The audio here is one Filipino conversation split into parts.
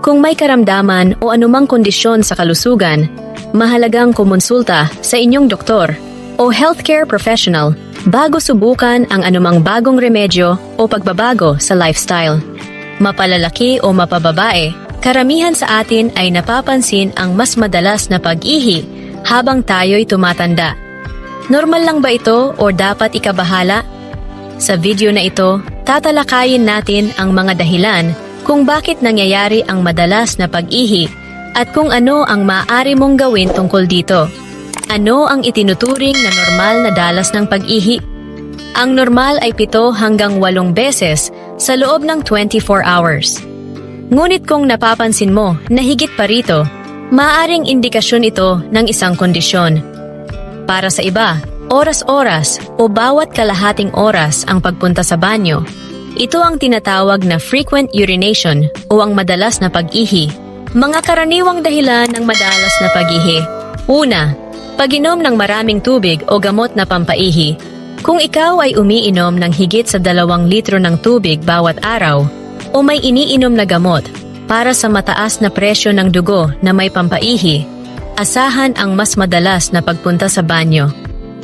Kung may karamdaman o anumang kondisyon sa kalusugan, mahalagang kumonsulta sa inyong doktor o healthcare professional bago subukan ang anumang bagong remedyo o pagbabago sa lifestyle. Mapalalaki o mapababae, karamihan sa atin ay napapansin ang mas madalas na pag-ihi habang tayo'y tumatanda. Normal lang ba ito o dapat ikabahala? Sa video na ito, tatalakayin natin ang mga dahilan kung bakit nangyayari ang madalas na pag-ihi at kung ano ang maaari mong gawin tungkol dito. Ano ang itinuturing na normal na dalas ng pag-ihi? Ang normal ay 7 hanggang 8 beses sa loob ng 24 hours. Ngunit kung napapansin mo na higit pa rito, maaring indikasyon ito ng isang kondisyon. Para sa iba, oras-oras o bawat kalahating oras ang pagpunta sa banyo. Ito ang tinatawag na frequent urination o ang madalas na pag-ihi. Mga karaniwang dahilan ng madalas na pag-ihi. Una, pag-inom ng maraming tubig o gamot na pampaihi. Kung ikaw ay umiinom ng higit sa dalawang litro ng tubig bawat araw o may iniinom na gamot para sa mataas na presyo ng dugo na may pampaihi, asahan ang mas madalas na pagpunta sa banyo.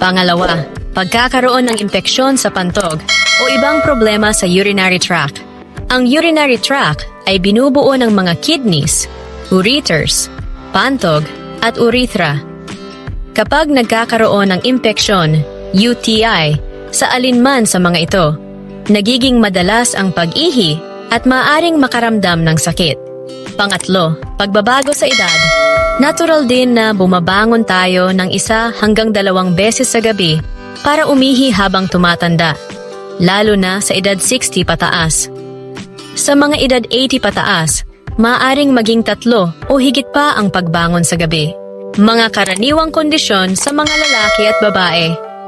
Pangalawa, pagkakaroon ng impeksyon sa pantog o ibang problema sa urinary tract. Ang urinary tract ay binubuo ng mga kidneys, ureters, pantog, at urethra. Kapag nagkakaroon ng impeksyon, UTI, sa alinman sa mga ito, nagiging madalas ang pag-ihi at maaring makaramdam ng sakit. Pangatlo, pagbabago sa edad. Natural din na bumabangon tayo ng isa hanggang dalawang beses sa gabi para umihi habang tumatanda, lalo na sa edad 60 pataas. Sa mga edad 80 pataas, maaring maging tatlo o higit pa ang pagbangon sa gabi. Mga karaniwang kondisyon sa mga lalaki at babae.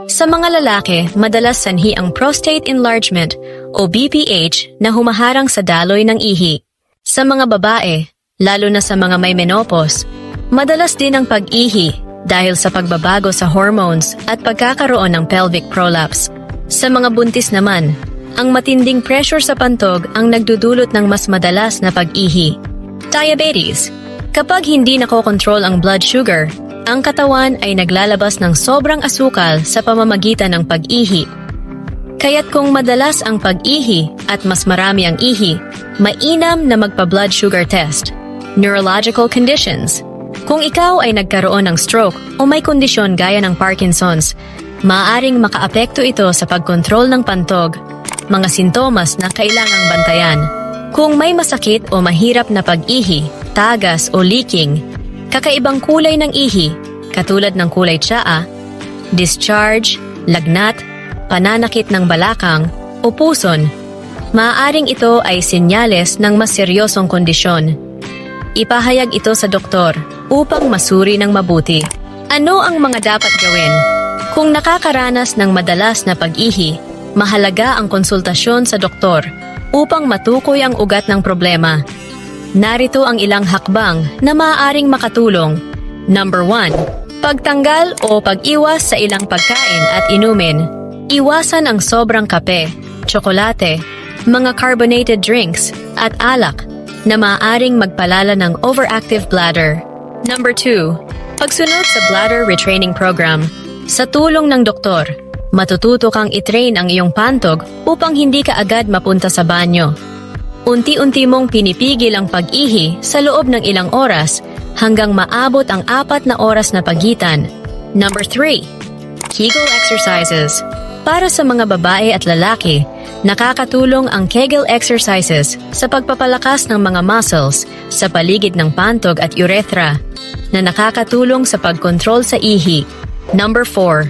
Sa mga lalaki, madalas sanhi ang prostate enlargement o BPH na humaharang sa daloy ng ihi. Sa mga babae, lalo na sa mga may menopause, madalas din ang pag-ihi dahil sa pagbabago sa hormones at pagkakaroon ng pelvic prolapse. Sa mga buntis naman, ang matinding pressure sa pantog ang nagdudulot ng mas madalas na pag-ihi. Diabetes. Kapag hindi nakokontrol ang blood sugar, ang katawan ay naglalabas ng sobrang asukal sa pamamagitan ng pag-ihi. Kaya't kung madalas ang pag-ihi at mas marami ang ihi, mainam na magpa-blood sugar test. Neurological conditions. Kung ikaw ay nagkaroon ng stroke o may kondisyon gaya ng Parkinson's, maaaring makaapekto ito sa pagkontrol ng pantog, mga sintomas na kailangang bantayan. Kung may masakit o mahirap na pag-ihi, tagas o leaking, kakaibang kulay ng ihi, katulad ng kulay tsaa, discharge, lagnat, pananakit ng balakang, o puson, maaaring ito ay senyales ng mas seryosong kondisyon. Ipahayag ito sa doktor upang masuri ng mabuti. Ano ang mga dapat gawin? Kung nakakaranas ng madalas na pag-ihi, mahalaga ang konsultasyon sa doktor upang matukoy ang ugat ng problema. Narito ang ilang hakbang na maaaring makatulong. Number 1. Pagtanggal o pag-iwas sa ilang pagkain at inumin. Iwasan ang sobrang kape, tsokolate, mga carbonated drinks, at alak na maaaring magpalala ng overactive bladder. Number 2. Pagsunod sa bladder retraining program. Sa tulong ng doktor, matututo kang itrain ang iyong pantog upang hindi ka agad mapunta sa banyo. Unti-unti mong pinipigil ang pag-ihi sa loob ng ilang oras hanggang maabot ang apat na oras na pagitan. Number 3. Kegel exercises. Para sa mga babae at lalaki, nakakatulong ang Kegel exercises sa pagpapalakas ng mga muscles sa paligid ng pantog at urethra na nakakatulong sa pagkontrol sa ihi. Number 4.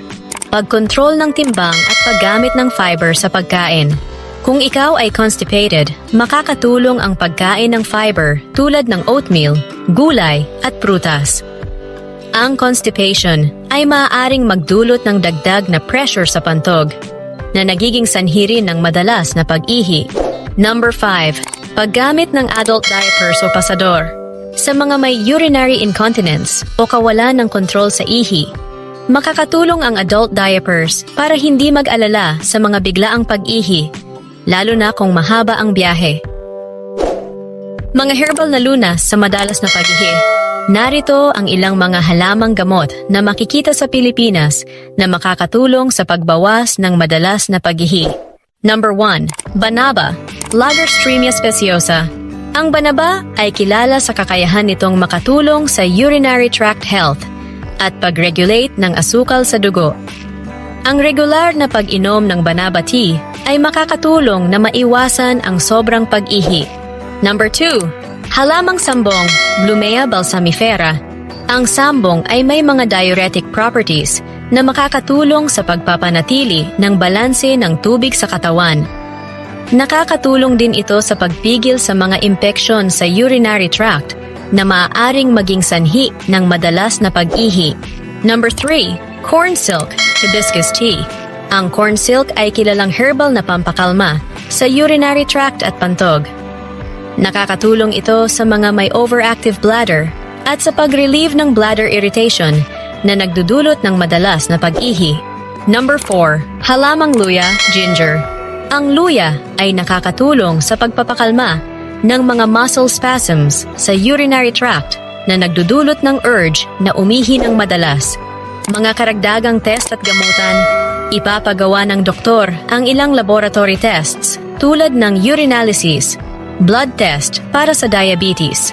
Pagkontrol ng timbang at paggamit ng fiber sa pagkain. Kung ikaw ay constipated, makakatulong ang pagkain ng fiber tulad ng oatmeal, gulay at prutas. Ang constipation ay maaaring magdulot ng dagdag na pressure sa pantog na nagiging sanhi rin ng madalas na pag-ihi. Number 5. Paggamit ng adult diapers o pasador. Sa mga may urinary incontinence o kawalan ng kontrol sa ihi, makakatulong ang adult diapers para hindi mag-alala sa mga biglaang pag-ihi, lalo na kung mahaba ang biyahe. Mga herbal na lunas sa madalas na pag-ihi. Narito ang ilang mga halamang gamot na makikita sa Pilipinas na makakatulong sa pagbawas ng madalas na pag-ihi. Number 1. Banaba, Lagerstremia speciosa. Ang banaba ay kilala sa kakayahan nitong makatulong sa urinary tract health at pag-regulate ng asukal sa dugo. Ang regular na pag-inom ng banaba tea ay makakatulong na maiwasan ang sobrang pag-ihi. Number 2. Halamang sambong, Blumea balsamifera. Ang sambong ay may mga diuretic properties na makakatulong sa pagpapanatili ng balanse ng tubig sa katawan. Nakakatulong din ito sa pagpigil sa mga impeksyon sa urinary tract na maaaring maging sanhi ng madalas na pag-ihi. Number 3. Corn silk, hibiscus tea. Ang corn silk ay kilalang herbal na pampakalma sa urinary tract at pantog. Nakakatulong ito sa mga may overactive bladder at sa pag-relieve ng bladder irritation na nagdudulot ng madalas na pag-ihi. Number 4. Halamang luya, ginger. Ang luya ay nakakatulong sa pagpapakalma ng mga muscle spasms sa urinary tract na nagdudulot ng urge na umihi ng madalas. Mga karagdagang test at gamutan, ipapagawa ng doktor ang ilang laboratory tests tulad ng urinalysis, blood test para sa diabetes,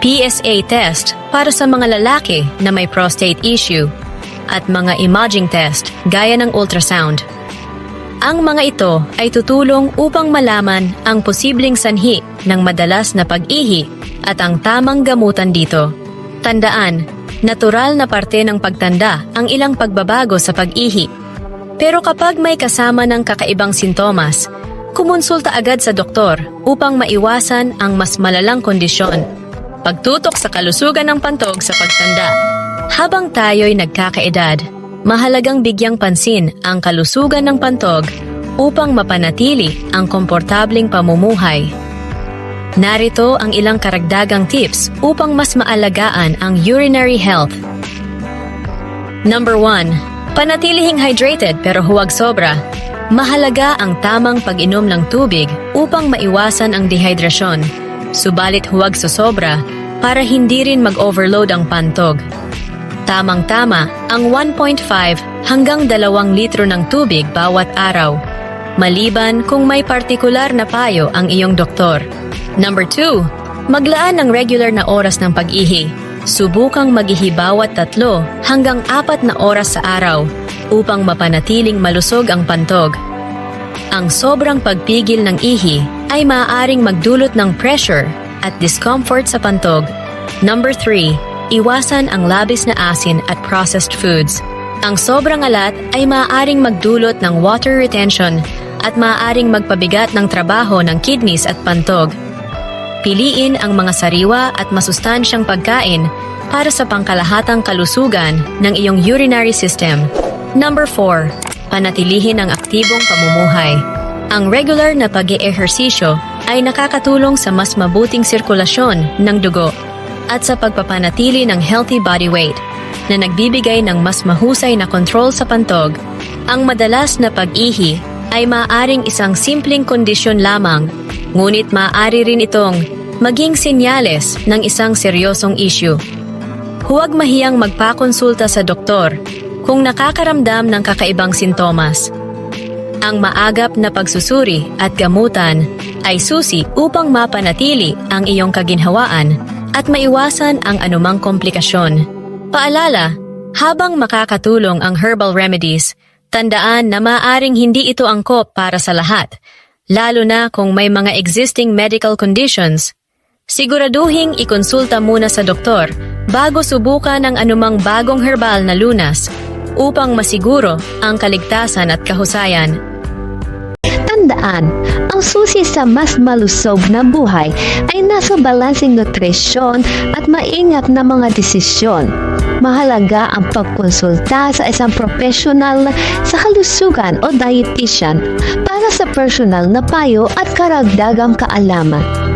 PSA test para sa mga lalaki na may prostate issue, at mga imaging test gaya ng ultrasound. Ang mga ito ay tutulong upang malaman ang posibleng sanhi ng madalas na pag-ihi at ang tamang gamutan dito. Tandaan, natural na parte ng pagtanda ang ilang pagbabago sa pag-ihi. Pero kapag may kasama ng kakaibang sintomas, kumonsulta agad sa doktor upang maiwasan ang mas malalang kondisyon. Pagtutok sa kalusugan ng pantog sa pagtanda. Habang tayo'y nagkakaedad, mahalagang bigyang pansin ang kalusugan ng pantog upang mapanatili ang komportabling pamumuhay. Narito ang ilang karagdagang tips upang mas maalagaan ang urinary health. Number 1. Panatilihing hydrated pero huwag sobra. Mahalaga ang tamang pag-inom ng tubig upang maiwasan ang dehydrasyon. Subalit huwag sobra para hindi rin mag-overload ang pantog. Tamang-tama ang 1.5 hanggang 2 litro ng tubig bawat araw. Maliban kung may partikular na payo ang iyong doktor. Number 2. Maglaan ng regular na oras ng pag-ihi. Subukang mag-ihi bawat tatlo hanggang apat na oras sa araw upang mapanatiling malusog ang pantog. Ang sobrang pagpigil ng ihi ay maaaring magdulot ng pressure at discomfort sa pantog. Number 3. Iwasan ang labis na asin at processed foods. Ang sobrang alat ay maaaring magdulot ng water retention at maaaring magpabigat ng trabaho ng kidneys at pantog. Piliin ang mga sariwa at masustansyang pagkain para sa pangkalahatang kalusugan ng iyong urinary system. Number 4. Panatilihin ang aktibong pamumuhay. Ang regular na pag ehersisyo ay nakakatulong sa mas mabuting sirkulasyon ng dugo at sa pagpapanatili ng healthy body weight na nagbibigay ng mas mahusay na kontrol sa pantog. Ang madalas na pag-ihi ay maaaring isang simpleng kondisyon lamang, ngunit maaari rin itong maging senyales ng isang seryosong issue. Huwag mahiyang magpakonsulta sa doktor kung nakakaramdam ng kakaibang sintomas. Ang maagap na pagsusuri at gamutan ay susi upang mapanatili ang iyong kaginhawaan at maiwasan ang anumang komplikasyon. Paalala, habang makakatulong ang herbal remedies, tandaan na maaring hindi ito angkop para sa lahat, lalo na kung may mga existing medical conditions. Siguraduhing ikonsulta muna sa doktor bago subukan ang anumang bagong herbal na lunas upang masiguro ang kaligtasan at kahusayan. Tandaan, susi sa mas malusog na buhay ay nasa balansing nutrisyon at maingat na mga desisyon. Mahalaga ang pagkonsulta sa isang profesional sa kalusugan o dietitian para sa personal na payo at karagdagang kaalaman.